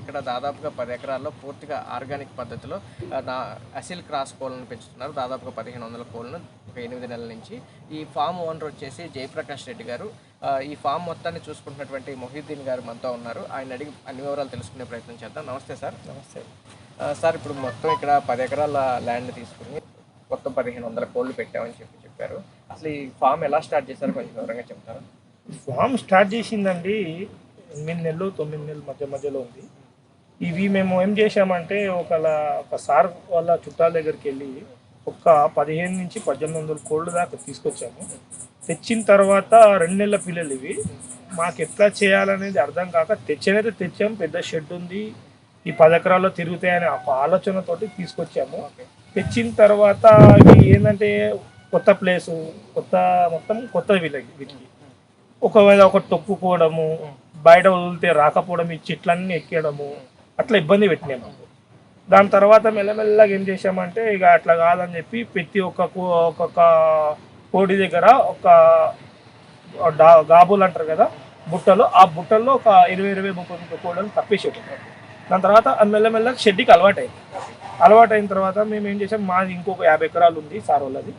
ఇక్కడ దాదాపుగా పది ఎకరాల్లో పూర్తిగా ఆర్గానిక్ పద్ధతిలో నా అసిల్ క్రాస్ కోళ్ళను పెంచుతున్నారు. దాదాపుగా పదిహేను వందల కోళ్ళను ఒక ఎనిమిది నెలల నుంచి. ఈ ఫామ్ ఓనర్ వచ్చేసి జయప్రకాష్ రెడ్డి గారు. ఈ ఫామ్ మొత్తాన్ని చూసుకుంటున్నటువంటి మొహిద్దీన్ గారు మనతో ఉన్నారు. ఆయన అడిగి అన్ని వివరాలు తెలుసుకునే ప్రయత్నం చేద్దాం. నమస్తే సార్. నమస్తే. సార్ ఇప్పుడు మొత్తం ఇక్కడ పది ఎకరాల ల్యాండ్ తీసుకుని మొత్తం పదిహేను వందల కోళ్ళు పెట్టామని చెప్పి చెప్పారు. అసలు ఈ ఫామ్ ఎలా స్టార్ట్ చేశారో కొంచెం వివరంగా చెప్తారా? ఫామ్ స్టార్ట్ చేసిందండి ఎనిమిది నెలలు తొమ్మిది నెలల మధ్య మధ్యలో ఉంది. ఇవి మేము ఏం చేసామంటే ఒకలా ఒక సార్ వాళ్ళ చుట్టాల దగ్గరికి వెళ్ళి ఒక పదిహేను నుంచి పద్దెనిమిది వందల కోళ్ళు దాకా తీసుకొచ్చాము. తెచ్చిన తర్వాత రెండు నెలల పిల్లలు ఇవి. మాకు ఎట్లా చేయాలనేది అర్థం కాక తెచ్చనైతే తెచ్చాం పెద్ద షెడ్ ఉంది ఈ పది ఎకరాల్లో తిరుగుతాయనే ఒక ఆలోచనతోటి తీసుకొచ్చాము. తెచ్చిన తర్వాత ఇవి ఏంటంటే కొత్త ప్లేసు కొత్త మొత్తం కొత్త వీళ్ళకి వీటికి. ఒకవేళ ఒక తొక్కుకోవడము బయట వదిలితే రాకపోవడం ఈ చెట్లన్నీ ఎక్కడము అట్లా ఇబ్బంది పెట్టినాయి మాకు. దాని తర్వాత మెల్లమెల్లగా ఏం చేసామంటే ఇక అట్లా కాదని చెప్పి ప్రతి ఒక్క ఒక్కొక్క కోడి దగ్గర ఒక డా- గాబులు అంటారు కదా బుట్టలు ఆ బుట్టల్లో ఒక ఇరవై ఇరవై ముప్పై ముప్పై కోళ్ళని తప్పేసి దాని తర్వాత అది మెల్లమెల్లగా షెడ్కి అలవాటైంది. అలవాటైన తర్వాత మేము ఏం చేసాం మాది ఇంకొక యాభై ఎకరాలు ఉంది సార్ వాళ్ళది.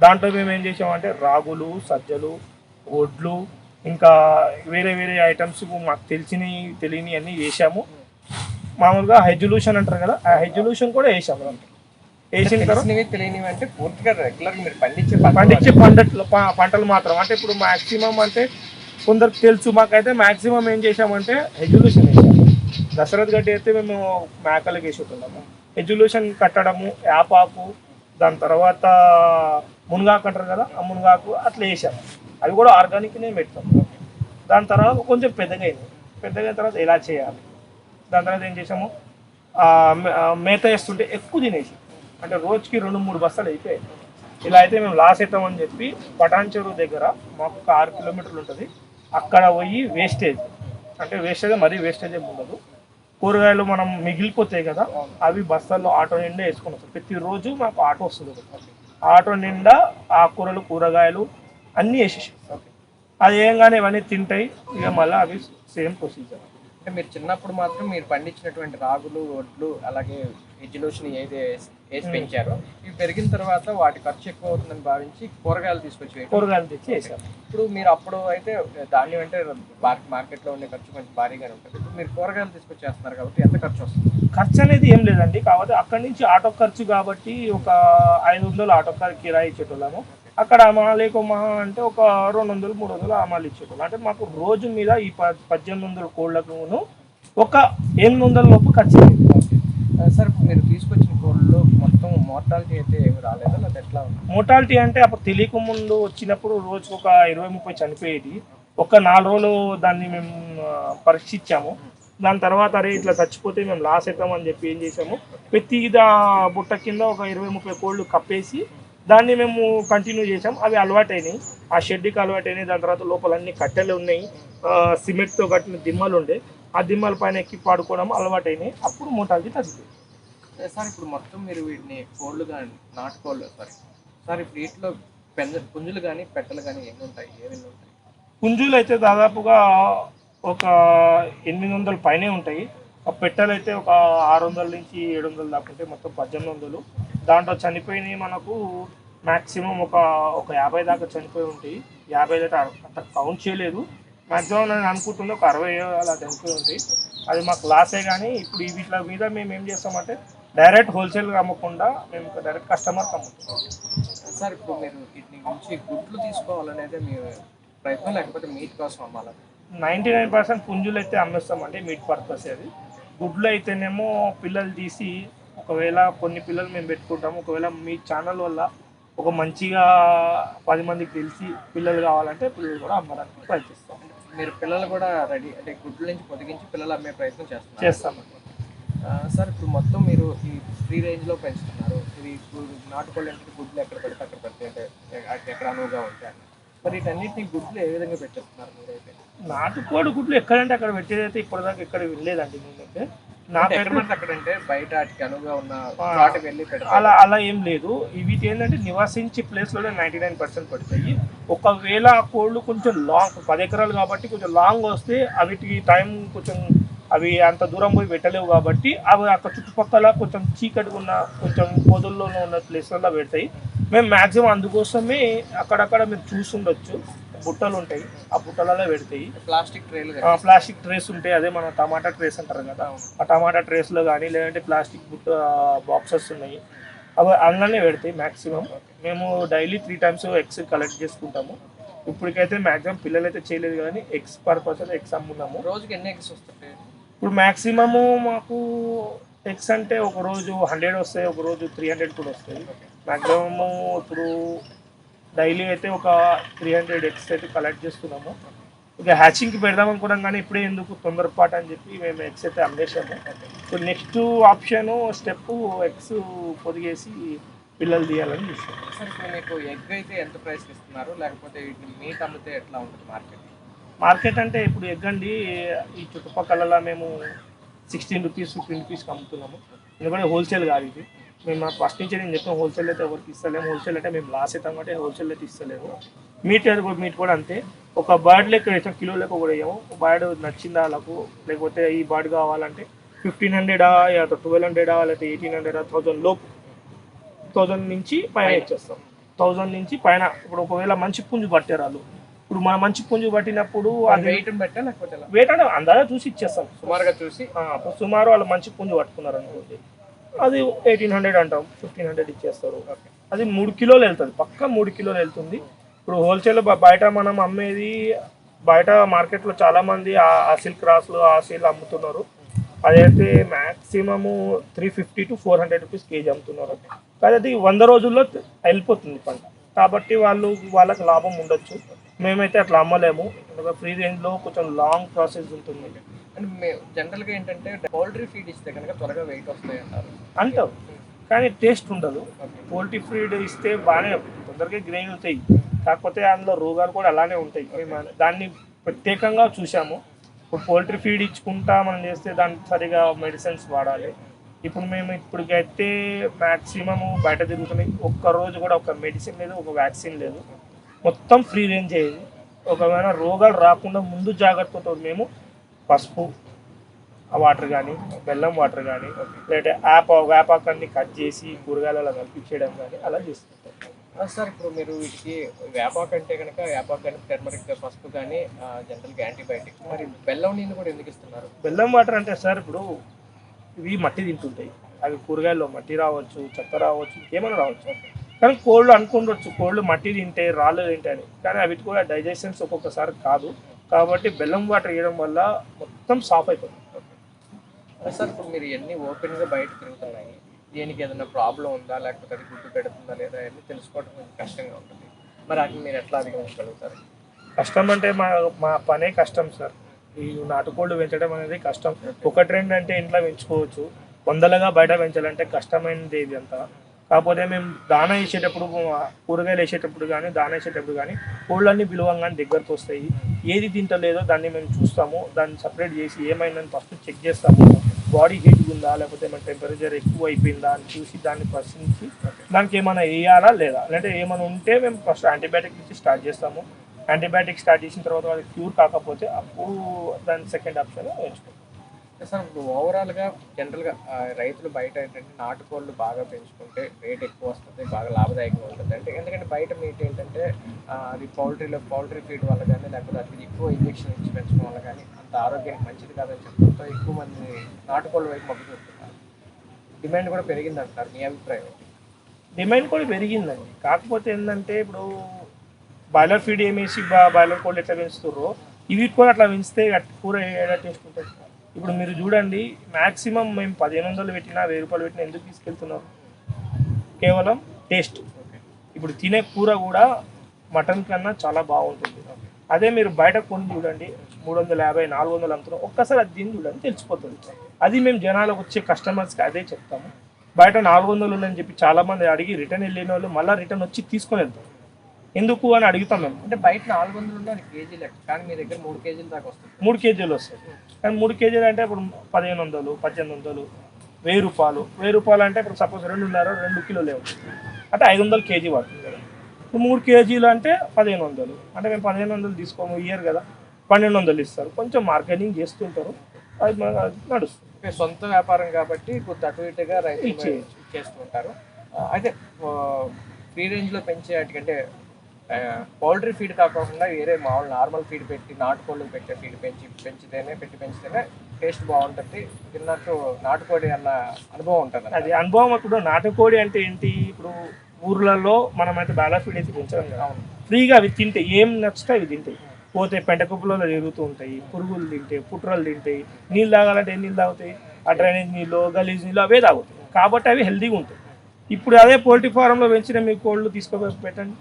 దాంట్లో మేము ఏం చేసామంటే రాగులు సజ్జలు ఒడ్లు ఇంకా వేరే వేరే ఐటమ్స్ మాకు తెలిసినవి తెలియని అన్నీ వేసాము మామూలుగా హెజల్యూషన్ అంటారు కదా ఆ హెజల్యూషన్ కూడా వేసాము దాంట్లో వేసిన తర్వాత తెలియనివి అంటే పూర్తిగా రెగ్యులర్ మీరు పండించే పండించే పంటలు పంటలు మాత్రం. అంటే ఇప్పుడు మాక్సిమం అంటే కొందరికి తెలుసు మాకైతే మాక్సిమం ఏం చేసామంటే ఎడ్యులేషన్ వేసాము దశరథ్ గడ్డి అయితే మేము మేకలకు వేసుకుంటున్నాము. ఎడ్యులేషన్ కట్టడము యాపాకు దాని తర్వాత మునగాకు అంటారు కదా ఆ మునగాకు అట్లా వేసాము అవి కూడా ఆర్గానిక్నే పెడతాం. దాని తర్వాత కొంచెం పెద్దగా అయింది పెద్దగా అయిన తర్వాత ఎలా చేయాలి? దాని తర్వాత ఏం చేసాము మేత వేస్తుంటే ఎక్కువ తినేసి అంటే రోజుకి రెండు మూడు బస్తాలు అయిపోయాయి. ఇలా అయితే మేము లాస్ అవుతామని చెప్పి పటాన్ చెరువు దగ్గర మాకు ఒక ఆరు కిలోమీటర్లు ఉంటుంది. అక్కడ పోయి వేస్టేజ్ అంటే వేస్టేజ్ మరీ వేస్టేజ్ ఏమి ఉండదు. కూరగాయలు మనం మిగిలిపోతాయి కదా అవి బస్తాల్లో ఆటో నిండా వేసుకుని వస్తాం. ప్రతిరోజు మాకు ఆటో వస్తుంది ఆటో నిండా ఆకుకూరలు కూరగాయలు అన్నీ వేసేసి అది ఏంగానే ఇవన్నీ తింటాయి. ఇక మళ్ళీ అవి సేమ్ ప్రొసీజర్ అంటే మీరు చిన్నప్పుడు మాత్రం మీరు పండించినటువంటి రాగులు వడ్లు అలాగే ఎడ్యులేషన్ ఏది వేసి- పెంచారో ఇవి పెరిగిన తర్వాత వాటి ఖర్చు ఎక్కువ అవుతుందని భావించి కూరగాయలు తీసుకొచ్చి. కూరగాయలు తెచ్చి వేసాము ఇప్పుడు మీరు అప్పుడు అయితే ధాన్యం అంటే మార్కెట్లో ఉండే ఖర్చు కొంచెం భారీగానే ఉంటుంది. ఇప్పుడు మీరు కూరగాయలు తీసుకొచ్చి చేస్తున్నారు కాబట్టి ఎంత ఖర్చు వస్తుంది? ఖర్చు అనేది ఏం లేదండి. కాకపోతే అక్కడి నుంచి ఆటో ఖర్చు కాబట్టి ఒక ఐదు వందలు ఆటో కార్ కిరాయి ఇచ్చేటోళ్ళము. అక్కడ అమాలేకో మహా అంటే ఒక రెండు వందలు మూడు వందలు అమాలు ఇచ్చేటోళ్ళం. అంటే మాకు రోజు మీద ఈ ప- పద్దెనిమిది వందల కోళ్ళకును ఒక ఎనిమిది వందల లోపు ఖర్చు సార్ మీరు తీసుకొచ్చిన కోళ్ళు మొత్తం మోర్టాలిటీ అయితే ఏమి రాలేదా? లేదా ఎట్లా ఉంది? మోటాలిటీ అంటే అప్పుడు తెలియక ముందు వచ్చినప్పుడు రోజుకు ఒక ఇరవై ముప్పై చనిపోయేది. ఒక నాలుగు రోజులు దాన్ని మేము పరీక్షించాము. దాని తర్వాత అరే ఇట్లా చచ్చిపోతే మేము లాస్ అవుతామని చెప్పి ఏం చేసాము ప్రతి బుట్ట కింద ఒక ఇరవై ముప్పై కోళ్ళు కప్పేసి దాన్ని మేము కంటిన్యూ చేసాం అవి అలవాటైనాయి. ఆ షెడ్కి అలవాటైనాయి. దాని తర్వాత లోపల అన్ని కట్టెలు ఉన్నాయి. సిమెంట్తో కట్టిన దిమ్మలు ఉండే. ఆ దిమ్మల పైన ఎక్కి పాడుకోవడం అలవాటైనాయి. అప్పుడు మోటాలిటీ తగ్గింది. ఏ, సార్ ఇప్పుడు మొత్తం మీరు వీటిని కోళ్ళు కానీ నాటుకోళ్ళు సారీ సార్ ఇప్పుడు వీటిలో పెంజ పుంజులు కానీ పెట్టలు కానీ ఎన్ని ఉంటాయి? ఏమి ఉంటాయి? పుంజులు అయితే దాదాపుగా ఒక ఎనిమిది వందల పైనే ఉంటాయి. ఆ పెట్టెలు అయితే ఒక ఆరు వందల నుంచి ఏడు వందల దాకా ఉంటాయి. మొత్తం పద్దెనిమిది వందలు. దాంట్లో చనిపోయినాయి మనకు మ్యాక్సిమం ఒక ఒక యాభై దాకా చనిపోయి ఉంటాయి. యాభై అర- అంత కౌంట్ చేయలేదు. మ్యాక్సిమం నేను అనుకుంటుంది ఒక అరవై అలా చనిపోయి ఉంటాయి. అది మాకు లాసే కానీ ఇప్పుడు ఈ వీటి మీద మేము ఏం చేస్తామంటే డైరెక్ట్ హోల్సేల్గా అమ్మకుండా మేము డైరెక్ట్ కస్టమర్కి అమ్ముతాం. సార్ ఇప్పుడు మీరు వీటిని నుంచి గుడ్లు తీసుకోవాలనేది మీ ప్రయత్నం లేకపోతే మీట్ కోసం అమ్మాలి? నైంటీ నైన్ పర్సెంట్ పుంజులు అయితే అమ్మేస్తామండి మీట్ పర్పస్ అది. గుడ్లు అయితేనేమో పిల్లలు తీసి ఒకవేళ కొన్ని పిల్లలు మేము పెట్టుకుంటాము ఒకవేళ మీ ఛానల్ వల్ల ఒక మంచిగా పది మందికి తెలిసి పిల్లలు కావాలంటే పిల్లలు కూడా అమ్మడానికి ప్రయత్నిస్తాం మీరు పిల్లలు కూడా రెడీ అంటే గుడ్ల నుంచి పొదిగించి పిల్లలు అమ్మే ప్రయత్నం చేస్తున్నారు. చేస్తామండి ఆ, సార్ ఇప్పుడు మొత్తం మీరు ఈ ఫ్రీ రేంజ్లో పెంచుతున్నారు. ఇది ఇప్పుడు నాటుకోళ్ళు అంటే గుడ్లు ఎక్కడ పెడితే అక్కడ పెడితే అంటే ఎక్కడ అనువుగా ఉంటాయి. మరి వీటన్నిటిని గుడ్లు ఏ విధంగా పెట్టేస్తున్నారు మీరైతే? నాటుకోడి గుడ్లు ఎక్కడంటే అక్కడ పెట్టేదైతే ఇప్పటిదాకా ఎక్కడ వినలేదండి నేనైతే అంటే నాకైతే ఎక్కడ పడితే అక్కడ అంటే బయట అనువుగా ఉన్న వెళ్ళి అలా అలా ఏం లేదు. ఇవి ఏంటంటే నివసించే ప్లేస్లోనే నైంటీ నైన్ పర్సెంట్ పడతాయి ఒకవేళ ఆ కోళ్ళు కొంచెం లాంగ్ పది ఎకరాలు కాబట్టి కొంచెం లాంగ్ వస్తే అవిటికి టైం కొంచెం అవి అంత దూరం పోయి పెట్టలేవు కాబట్టి అవి అక్కడ చుట్టుపక్కల కొంచెం చీకటిగా ఉన్న కొంచెం పొదల్లోనే ఉన్న ప్లేస్లలో పెడతాయి. మేము మ్యాక్సిమం అందుకోసమే అక్కడక్కడ మీరు చూసుండొచ్చు. బుట్టలు ఉంటాయి. ఆ బుట్టలలో పెడతాయి. ప్లాస్టిక్ ట్రేలు ఆ, ప్లాస్టిక్ ట్రేస్ ఉంటాయి. అదే మన టమాటా ట్రేస్ అంటారు కదా. ఆ టమాటా ట్రేస్లో కానీ లేదంటే ప్లాస్టిక్ బుట్ట బాక్సెస్ ఉన్నాయి. అవి అందులోనే పెడతాయి మ్యాక్సిమం మేము daily three times eggs collect చేసుకుంటాము. ఇప్పటికైతే మ్యాక్సిమం పిల్లలు అయితే చేయలేదు కానీ ఎగ్స్ పర్పస్ అయితే ఎగ్స్ అమ్మున్నాము. రోజుకి ఎన్ని ఎగ్స్ వస్తుంటాయి? ఇప్పుడు మ్యాక్సిమము మాకు ఎగ్స్ అంటే ఒక రోజు హండ్రెడ్ వస్తాయి. ఒక రోజు త్రీ హండ్రెడ్ కూడా వస్తాయి. మ్యాక్సిమము ఇప్పుడు డైలీ అయితే ఒక త్రీ హండ్రెడ్ ఎగ్స్ అయితే కలెక్ట్ చేస్తున్నాము. ఇక హ్యాచింగ్కి పెడదాం అనుకున్నాం కానీ ఇప్పుడే ఎందుకు తొందరపాటు అని చెప్పి మేము ఎగ్స్ అయితే అమ్మేసాము so next option step eggs పొదిగేసి పిల్లలు తీయాలని చూస్తాం సార్ ఇప్పుడు మీకు ఎగ్ అయితే ఎంత ప్రైస్ ఇస్తున్నారు? లేకపోతే మీట్ అమ్మితే ఎట్లా ఉంటుంది మార్కెట్ మార్కెట్ అంటే ఇప్పుడు ఎగ్ అండి ఈ చుట్టుపక్కల మేము సిక్స్టీన్ రూపీస్ ఫిఫ్టీన్ రూపీస్కి అమ్ముతున్నాము. ఎందుకంటే హోల్సేల్ కాదు ఇది. మేము ఫస్ట్ నుంచి నేను చెప్పాను హోల్సేల్ అయితే ఎవరికి ఇస్తలేము. హోల్సేల్ అంటే మేము లాస్ అవుతాం కాబట్టి హోల్సేల్ అయితే ఇస్తలేము. మీట్ కూడా మీట్ కూడా అంతే. ఒక బర్డ్ లెక్క వేసాం కిలో లెక్క కూడా వేయము. బర్డ్ నచ్చిందా వాళ్ళకు? లేకపోతే ఈ బర్డ్ కావాలంటే ఫిఫ్టీన్ హండ్రెడా లేదా ట్వెల్వ్ హండ్రెడా లేకపోతే ఎయిటీన్ హండ్రెడా థౌజండ్ లోపు. థౌజండ్ నుంచి పైన ఇచ్చేస్తాం. థౌజండ్ నుంచి పైన. ఇప్పుడు ఒకవేళ మంచి పుంజు పట్టారు వాళ్ళు ఇప్పుడు మన మంచి పుంజు పట్టినప్పుడు అది వెయిట్ బట్టా లేకపోతే వెయిట్ అంటే అందాజా చూసి ఇచ్చేస్తాం. సుమారుగా చూసి. సుమారు వాళ్ళు మంచి పుంజు పట్టుకున్నారు అనుకోండి అది ఎయిటీన్ హండ్రెడ్ అంటాం ఫిఫ్టీన్ హండ్రెడ్ ఇచ్చేస్తారు. అది మూడు కిలోలు వెళ్తుంది పక్క మూడు కిలోలు వెళ్తుంది. ఇప్పుడు హోల్సేల్ బయట మనం అమ్మేది బయట మార్కెట్లో చాలామంది ఆ- సిల్క్ క్రాస్లు ఆ సీల్ అమ్ముతున్నారు. అదైతే maximum three fifty to four hundred rupees KG అమ్ముతున్నారు కానీ అది వంద రోజుల్లో వెళ్ళిపోతుంది పంట. కాబట్టి వాళ్ళు వాళ్ళకి లాభం ఉండొచ్చు. మేమైతే అట్లా అమ్మలేము. ఫ్రీ రేంజ్లో కొంచెం లాంగ్ ప్రాసెస్ ఉంటుంది. మేము జనరల్గా ఏంటంటే పౌల్ట్రీ ఫీడ్ ఇస్తే కనుక త్వరగా వెయిట్ వస్తాయి అంటారు అంటావు. కానీ టేస్ట్ ఉండదు. పోల్ట్రీ ఫీడ్ ఇస్తే బాగానే తొందరగా గ్రెయిన్ అవుతాయి కాకపోతే అందులో రోగాలు కూడా అలానే ఉంటాయి. దాన్ని ప్రత్యేకంగా చూసాము ఇప్పుడు పోల్ట్రీ ఫీడ్ ఇచ్చుకుంటా మనం చేస్తే దానికి సరిగా మెడిసిన్స్ వాడాలి. ఇప్పుడు మేము ఇప్పటికైతే మ్యాక్సిమము బయట తిరుగుతున్నాయి. ఒక్క రోజు కూడా ఒక మెడిసిన్ లేదు ఒక వ్యాక్సిన్ లేదు. మొత్తం ఫ్రీ రేంజ్ అయ్యేది ఒకవేళ రోగాలు రాకుండా ముందు జాగ్రత్తతో మేము పసుపు ఆ వాటర్ కానీ బెల్లం వాటర్ కానీ లేదంటే యాప్ వేపాకాన్ని కట్ చేసి కూరగాయలలో కల్పించేయడం కానీ అలా చేస్తుంటాం ఆ, సార్ ఇప్పుడు మీరు వీటికి వేపాకు అంటే కనుక వేపాకు కానీ టర్మరిక్ పసుపు కానీ జనరల్గా యాంటీబయాటిక్ మరి బెల్లం నీళ్ళు కూడా ఎందుకు ఇస్తున్నారు? బెల్లం వాటర్ అంటే సార్ ఇప్పుడు ఇవి మట్టి తింటుంటాయి. అవి కూరగాయల్లో మట్టి రావచ్చు చెత్త రావచ్చు ఇంకేమైనా రావచ్చు. కానీ కోళ్ళు అనుకుండొచ్చు కోళ్ళు మట్టి తింటే రాళ్ళు తింటే అని. కానీ అవి కూడా డైజెషన్స్ ఒక్కొక్కసారి కాదు. కాబట్టి బెల్లం వాటర్ వేయడం వల్ల మొత్తం సాఫ్ అయిపోతుంది. సార్ ఇప్పుడు మీరు ఎన్ని ఓపెన్గా బయట తిరుగుతున్నాయి? దేనికి ఏదైనా ప్రాబ్లం ఉందా? లేకపోతే అది గుడ్డు పెడుతుందా లేదా? అని తెలుసుకోవడం కొంచెం కష్టంగా ఉంటుంది. మరి అది మీరు ఎట్లా అధిగమించగలుగుతారు? కష్టం అంటే మా మా పనే కష్టం సార్. ఈ నాటుకోళ్ళు పెంచడం అనేది కష్టం. ఒకటి రెండు అంటే ఇంట్లో పెంచుకోవచ్చు. వందలుగా బయట పెంచాలంటే కష్టమైనది ఇది అంతా. కాకపోతే మేము దాన వేసేటప్పుడు కూరగాయలు వేసేటప్పుడు కానీ దాన వేసేటప్పుడు కానీ కోళ్ళన్నీ విలువంగానే దగ్గరకు వస్తాయి. ఏది తింటలేదో దాన్ని మేము చూస్తాము. దాన్ని సపరేట్ చేసి ఏమైందని ఫస్ట్ చెక్ చేస్తాము. బాడీ హీట్ ఉందా? లేకపోతే మన టెంపరేచర్ ఎక్కువ అయిపోయిందా అని చూసి దాన్ని ప్రశ్నించి దానికి ఏమైనా వేయాలా లేదా? అంటే ఏమైనా ఉంటే మేము ఫస్ట్ యాంటీబయాటిక్ నుంచి స్టార్ట్ చేస్తాము. యాంటీబయాటిక్ స్టార్ట్ చేసిన తర్వాత వాళ్ళకి క్యూర్ కాకపోతే అప్పుడు దాని సెకండ్ ఆప్షన్ వేసుకోవాలి. సార్ ఇప్పుడు ఓవరాల్గా జనరల్గా రైతులు బయట ఏంటంటే నాటుకోళ్ళు బాగా పెంచుకుంటే రేట్ ఎక్కువ వస్తుంది బాగా లాభదాయకంగా ఉంటుంది అంటే ఎందుకంటే బయట మీట్ ఏంటంటే అది పౌల్ట్రీలో పౌల్ట్రీ ఫీడ్ వల్ల కానీ లేకపోతే అది ఎక్కువ ఇంజెక్షన్ ఇచ్చి పెంచడం వల్ల కానీ అంత ఆరోగ్యానికి మంచిది కాదని చెప్పడంతో ఎక్కువ మంది నాటుకోళ్ళ వైపు మొగ్గు చూపుతున్నారు డిమాండ్ కూడా పెరిగింది అంటారు మీ అభిప్రాయం డిమాండ్ కూడా పెరిగిందండి కాకపోతే ఏంటంటే ఇప్పుడు బాయిలర్ ఫీడ్ ఏమేసి బా- బాయిలర్ కోళ్ళు ఎట్లా పెంచుతుర్రో ఇవి కూడా అట్లా పెంచితే కూర ఎలా చేసుకుంటారు ఇప్పుడు మీరు చూడండి మ్యాక్సిమం మేము పదిహేను వందలు పెట్టినా వెయ్యి రూపాయలు పెట్టినా ఎందుకు తీసుకెళ్తున్నారు? కేవలం టేస్ట్ ఇప్పుడు తినే కూర కూడా మటన్ కన్నా చాలా బాగుంటుంది. అదే మీరు బయట కొని చూడండి మూడు వందల యాభై నాలుగు వందలు అమ్ముతున్నాం ఒక్కసారి అది దీన్ని చూడండి తెలిసిపోతుంది. అది మేము జనాలకు వచ్చే కస్టమర్స్కి అదే చెప్తాము. బయట నాలుగు వందలు ఉందని చెప్పి చాలామంది అడిగి రిటర్న్ వెళ్ళిన వాళ్ళు మళ్ళీ రిటర్న్ వచ్చి తీసుకొని వెళ్తారు. ఎందుకు అని అడుగుతాం మేము. అంటే బయట నాలుగు వందలు ఉన్న అది కేజీ లెక్క కానీ మీ దగ్గర మూడు కేజీల దాకా వస్తుంది. మూడు కేజీలు వస్తాయి. కానీ మూడు కేజీలు అంటే ఇప్పుడు పదిహేను వందలు పద్దెనిమిది వందలు వెయ్యి రూపాయలు. వెయ్యి రూపాయలు అంటే ఇప్పుడు సపోజ్ రెండున్నర రెండు కిలోలే ఉంటుంది అంటే ఐదు వందలు కేజీ పడుతుంది కదా. మూడు కేజీలు అంటే పదిహేను వందలు. అంటే మేము పదిహేను వందలు తీసుకోము ఇయ్యరు కదా. పన్నెండు వందలు ఇస్తారు. కొంచెం మార్కెటింగ్ చేస్తుంటారు. అది నడుస్తుంది. సొంత వ్యాపారం కాబట్టి కొద్ది అటు ఇటుగా రైతులు ఇచ్చేయచ్చు. చేస్తూ ఉంటారు ఆ, అయితే ఫ్రీ రేంజ్లో పెంచే వాటికంటే పౌల్ట్రీ ఫీడ్ కాకుండా వేరే మామూలు నార్మల్ ఫీడ్ పెట్టి నాటుకోళ్ళు పెట్టే ఫీడ్ పెంచి పెంచితేనే పెట్టి పెంచితేనే టేస్ట్ బాగుంటుంది. తిన్నట్టు నాటుకోడి అన్న అనుభవం ఉంటుంది అది అనుభవం ఇప్పుడు నాటుకోడి అంటే ఏంటి? ఇప్పుడు ఊర్లలో మనమైతే బాగా ఫీడ్ అయితే పెంచాం కదా. ఫ్రీగా అవి తింటే ఏం నచ్చితే అవి తింటాయి. పోతే పెంట కుప్పలలో తిరుగుతూ ఉంటాయి పురుగులు తింటాయి పుట్రలు తింటాయి. నీళ్ళు తాగాలంటే ఏం నీళ్ళు తాగుతాయి? ఆ డ్రైనేజ్ నీళ్ళు గలీజ్ నీళ్ళు అవే తాగుతాయి. కాబట్టి అవి హెల్తీగా ఉంటాయి. ఇప్పుడు అదే పోల్ట్రీ ఫారంలో పెంచిన మీ కోళ్ళు తీసుకొని పెట్టండి.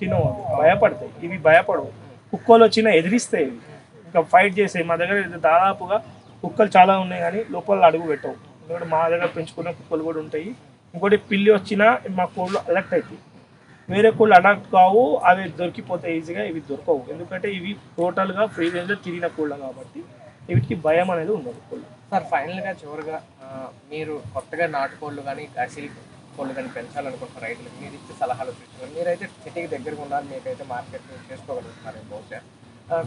తినవు భయపడతాయి. ఇవి భయపడవు. కుక్కలు వచ్చినా ఎదిరిస్తాయి ఇవి. ఇంకా ఫైట్ చేసాయి మా దగ్గర దాదాపుగా కుక్కలు చాలా ఉన్నాయి కానీ లోపల అడుగు పెట్టవు. ఎందుకంటే మా దగ్గర పెంచుకునే కుక్కలు కూడా ఉంటాయి. ఇంకోటి పిల్లి వచ్చినా మా కోళ్ళు అలర్ట్ అవుతాయి. వేరే కోళ్ళు అడాప్ట్ కావు అవి దొరికిపోతాయి ఈజీగా ఇవి దొరకవు. ఎందుకంటే ఇవి టోటల్గా ఫ్రీ రేంజ్లో తిరిగిన కోళ్ళ కాబట్టి వీటికి భయం అనేది ఉండదు కోళ్ళు సార్ ఫైనల్గా చివరిగా మీరు కొత్తగా నాటుకోళ్ళు కానీ అసిల్ కోళ్ళు కానీ పెంచాలనుకుంటున్న రైతులకు. మీరు ఇచ్చే సలహాలు చూస్తున్నారు మీరైతే సిటీకి దగ్గరగా ఉన్నారు మీకైతే మార్కెట్ చేసుకోగలుగుతున్నారు బహుశా.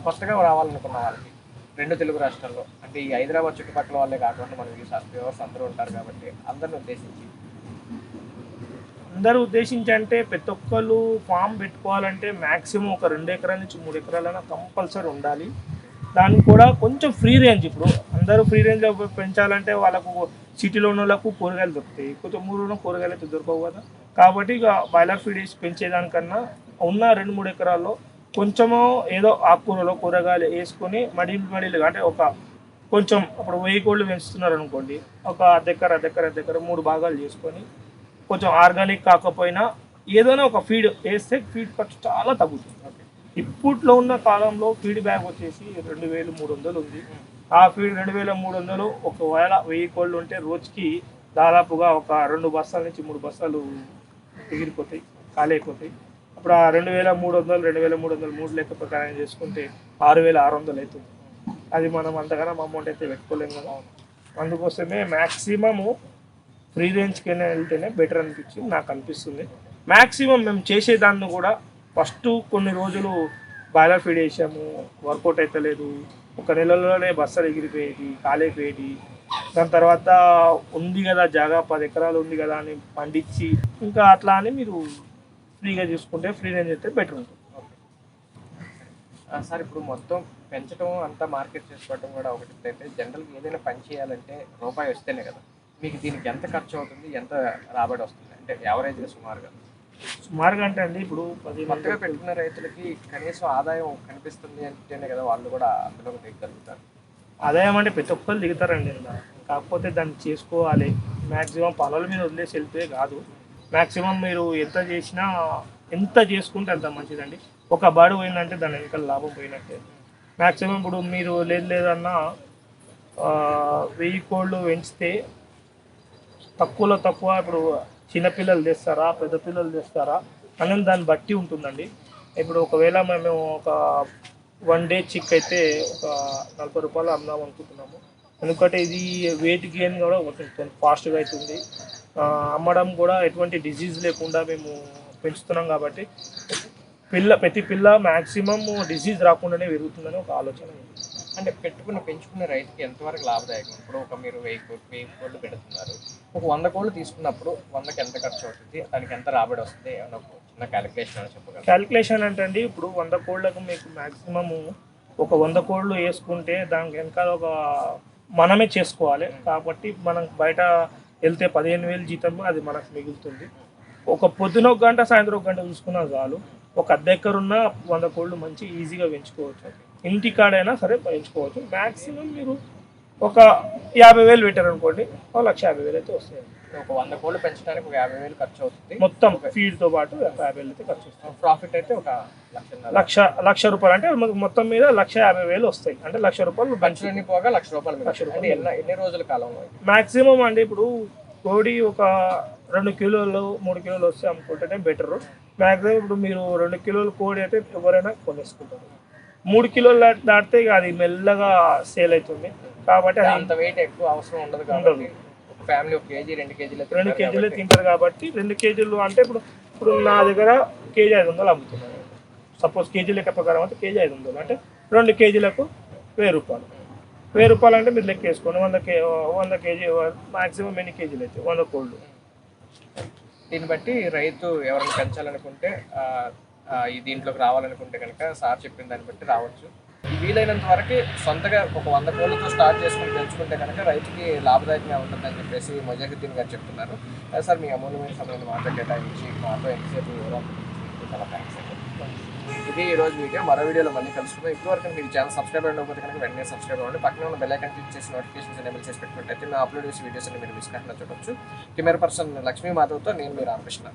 కొత్తగా రావాలనుకున్న వాళ్ళకి రెండు తెలుగు రాష్ట్రాల్లో అంటే ఈ హైదరాబాద్ చుట్టుపక్కల వాళ్ళే కాకుండా మన ఈ వ్యూవర్స్ అందరూ ఉంటారు కాబట్టి అందరిని ఉద్దేశించి. అందరూ ఉద్దేశించి అంటే ప్రతి ఒక్కరు ఫామ్ పెట్టుకోవాలంటే మ్యాక్సిమం ఒక రెండు ఎకరాల నుంచి మూడు ఎకరాలైనా కంపల్సరీ ఉండాలి. దానికి కూడా కొంచెం ఫ్రీ రేంజ్ ఇప్పుడు. అందరూ ఫ్రీ రేంజ్లో పెంచాలంటే వాళ్ళకు సిటీలో ఉన్న వాళ్ళకు కూరగాయలు దొరుకుతాయి. కొంచెం మూడు కూరగాయలు అయితే దొరకవు కదా. కాబట్టి ఇక బాయిలర్ ఫీడ్ వేసి పెంచేదానికన్నా ఉన్న రెండు మూడు ఎకరాల్లో కొంచెము ఏదో ఆకుకూరలో కూరగాయలు వేసుకొని మడిలు మడిలు అంటే ఒక కొంచెం అప్పుడు వెయ్యి కోళ్ళు పెంచుతున్నారు అనుకోండి. ఒక దగ్గర దగ్గర దగ్గర మూడు భాగాలు చేసుకొని కొంచెం ఆర్గానిక్ కాకపోయినా ఏదైనా ఒక ఫీడ్ వేస్తే ఫీడ్ ఖర్చు చాలా తగ్గుతుంది. ఇప్పట్లో ఉన్న కాలంలో ఫీడ్ బ్యాగ్ వచ్చేసి రెండు వేలు మూడు వందలు ఉంది. ఆ ఫీడ్ రెండు వేల మూడు వందలు ఒకవేళ వెయ్యి కోళ్ళు ఉంటే రోజుకి దాదాపుగా ఒక రెండు బస్తాల నుంచి మూడు బస్తాలు ఎగిరిపోతాయి ఖాళీ అయిపోతాయి అప్పుడు ఆ రెండు వేల మూడు వందలు రెండు వేల మూడు వందలు మూడు లెక్క ప్రకారం చేసుకుంటే ఆరు వేల ఆరు వందలు అవుతుంది. అది మనం అంతగానో అమౌంట్ అయితే పెట్టుకోలేము కదా. అందుకోసమే మ్యాక్సిమము ఫ్రీ రేంజ్కి వెళ్తేనే బెటర్ అనిపించింది నాకు అనిపిస్తుంది. మ్యాక్సిమం మేము చేసేదాన్ని కూడా ఫస్ట్ కొన్ని రోజులు బాయిలర్ ఫీడ్ వేసాము వర్కౌట్ అవుతలేదు ఒక నెలలోనే బస్సలు ఎగిరిపోయేది కాలేపోయేది దాని తర్వాత ఉంది కదా జాగా పది ఎకరాలు ఉంది కదా అని పండించి ఇంకా అట్లా అని మీరు ఫ్రీగా చూసుకుంటే ఫ్రీగా చేస్తే బెటర్ ఉంటుంది. సార్ ఇప్పుడు మొత్తం పెంచడం అంతా మార్కెట్ చేసుకోవడం కూడా ఒకటి అయితే జనరల్గా ఏదైనా పని చేయాలంటే రూపాయి వస్తేనే కదా. మీకు దీనికి ఎంత ఖర్చు అవుతుంది ఎంత రాబడి వస్తుంది? అంటే యావరేజ్గా సుమారుగా. సుమారుగా అంటే అండి ఇప్పుడు పది కొత్తగా పెట్టుకున్న రైతులకి కనీసం ఆదాయం కనిపిస్తుంది అంటేనే కదా వాళ్ళు కూడా అందులోకి దిగలుగుతారు ఆదాయం అంటే ప్రతి ఒక్కరు దిగుతారండి. కాకపోతే దాన్ని చేసుకోవాలి. మ్యాక్సిమం పొలాల మీద వదిలేసి వెళ్తే కాదు. మ్యాక్సిమం మీరు ఎంత చేసినా ఎంత చేసుకుంటే అంత మంచిదండి. ఒక బడి పోయిందంటే దాని వెనకాల లాభం పోయినట్టే. మ్యాక్సిమం ఇప్పుడు మీరు లేదు లేదన్నా వెయ్యి కోళ్ళు పెంచితే తక్కువలో తక్కువ ఇప్పుడు చిన్నపిల్లలు తెస్తారా పెద్ద పిల్లలు తెస్తారా అనేది దాన్ని బట్టి ఉంటుందండి. ఇప్పుడు ఒకవేళ మేము ఒక వన్ డే చిక్ అయితే ఒక నలభై రూపాయలు అమ్దాం అనుకుంటున్నాము. ఎందుకంటే ఇది వెయిట్ గెయిన్ కూడా కొంచెం ఫాస్ట్గా అవుతుంది. అమ్మడం కూడా ఎటువంటి డిజీజ్ లేకుండా మేము పెంచుతున్నాం కాబట్టి పిల్ల ప్రతి పిల్ల మ్యాక్సిమం డిజీజ్ రాకుండానే పెరుగుతుందని ఒక ఆలోచన ఉంది. అంటే పెట్టుకున్న పెంచుకున్న రైతుకి ఎంతవరకు లాభదాయకం? ఇప్పుడు ఒక మీరు వెయ్యి కోట్లు వెయ్యి కోట్లు పెడుతున్నారు. ఒక వంద కోళ్ళు తీసుకున్నప్పుడు వందకి ఎంత ఖర్చు అవుతుంది? దానికి ఎంత రాబడి వస్తుంది? చిన్న క్యాలిక్యులేషన్ అని చెప్పగలరు? క్యాలిక్యులేషన్ అంటే అండి ఇప్పుడు వంద కోళ్ళకు మీకు మ్యాక్సిమము ఒక వంద కోళ్ళు వేసుకుంటే దానికి వెనకాల ఒక మనమే చేసుకోవాలి. కాబట్టి మనం బయట వెళ్తే పదిహేను వేలు జీతం అది మనకు మిగులుతుంది. ఒక పొద్దున ఒక గంట సాయంత్రం ఒక గంట చూసుకున్నా చాలు. ఒక అద్దె ఎకర్ ఉన్న వంద కోళ్ళు మంచి ఈజీగా పెంచుకోవచ్చు. ఇంటి కాడైనా సరే పెంచుకోవచ్చు. మ్యాక్సిమం మీరు ఒక యాభై వేలు పెట్టారు అనుకోండి ఒక లక్ష యాభై వేలు అయితే వస్తాయి. ఒక వంద కోళ్ళు పెంచడానికి ఒక యాభై వేలు ఖర్చు అవుతుంది. మొత్తం ఫీడ్తో పాటు యాభై వేలు అయితే ఖర్చు వస్తాయి ప్రాఫిట్ అయితే ఒక లక్ష లక్ష రూపాయలు అంటే మొత్తం మీద లక్ష యాభై వేలు వస్తాయి. అంటే లక్ష రూపాయలు ఖర్చులన్నీ పోగా లక్ష రూపాయలు లక్ష. రూపాయలు అంటే ఎన్ని ఎన్ని రోజుల కాలంలో మాక్సిమం అండి ఇప్పుడు కోడి ఒక రెండు కిలోలు మూడు కిలోలు వస్తే అమ్ముకుంటేనే బెటర్ మాక్సిమం ఇప్పుడు మీరు రెండు కిలోలు కోడి అయితే ఎవరైనా కొనేసుకుంటారు. మూడు కిలోలు దాటి- దాటితే అది మెల్లగా సేల్ అవుతుంది. కాబట్టి అది అంత వెయిట్ ఎక్కువ అవసరం ఉండదు కాబట్టి ఒక ఫ్యామిలీ ఒక కేజీ రెండు కేజీలు రెండు తింటారు కేజీలు కాబట్టి. తింటారు కాబట్టి రెండు కేజీలు అంటే ఇప్పుడు ఇప్పుడు నా దగ్గర కేజీ ఐదు వందలు అమ్ముతున్నాను సపోజ్ కేజీ లెక్క ప్రకారం అయితే కేజీ ఐదు వందలు. అంటే రెండు కేజీలకు వెయ్యి రూపాయలు. వెయ్యి రూపాయలు అంటే మీరు లెక్క వేసుకోండి. వంద కే వంద కేజీ మాక్సిమం ఎన్ని కేజీలు అయితే? వంద కోళ్ళు. దీన్ని బట్టి రైతు ఎవరైనా పెంచాలనుకుంటే దీంట్లోకి రావాలనుకుంటే కనుక సార్ చెప్పిన దాన్ని బట్టి రావచ్చు. వీలైనంత వరకు సొంతగా ఒక వంద కోళ్ళతో స్టార్ట్ చేసుకుని పెంచుకుంటే కనుక రైతుకి లాభదాయకంగా ఉంటుందని చెప్పేసి మొజాహిద్దీన్ గారు చెప్తున్నారు. అదే సార్ మీ అమూల్యమైన సమయాన్ని మాతో కేటాయించి మాతో ఎంతసేపు వివరాలు చాలా థ్యాంక్స్ ఇది ఈ రోజు వీడియో. మరో వీడియోలో మళ్ళీ కలుసుకుందాం. ఇప్పటివరకు మీరు ఛానల్ సబ్స్క్రైబ్ అవ్వకపోతే కనుక వెంటనే సబ్స్క్రైబ్ అవ్వండి. పక్కన ఉన్న బెల్ ఐకన్ క్లిక్ చేసి నోటిఫికేషన్స్ ఎనేబుల్ చేసి పెట్టుకుంటే మేము అప్లోడ్ చేసే వీడియోస్ అన్ని మీరు మిస్ కాకుండా చూడొచ్చు. కెమెరా పర్సన్ లక్ష్మీ మాధవ్తో నేను మీ రామకృష్ణ.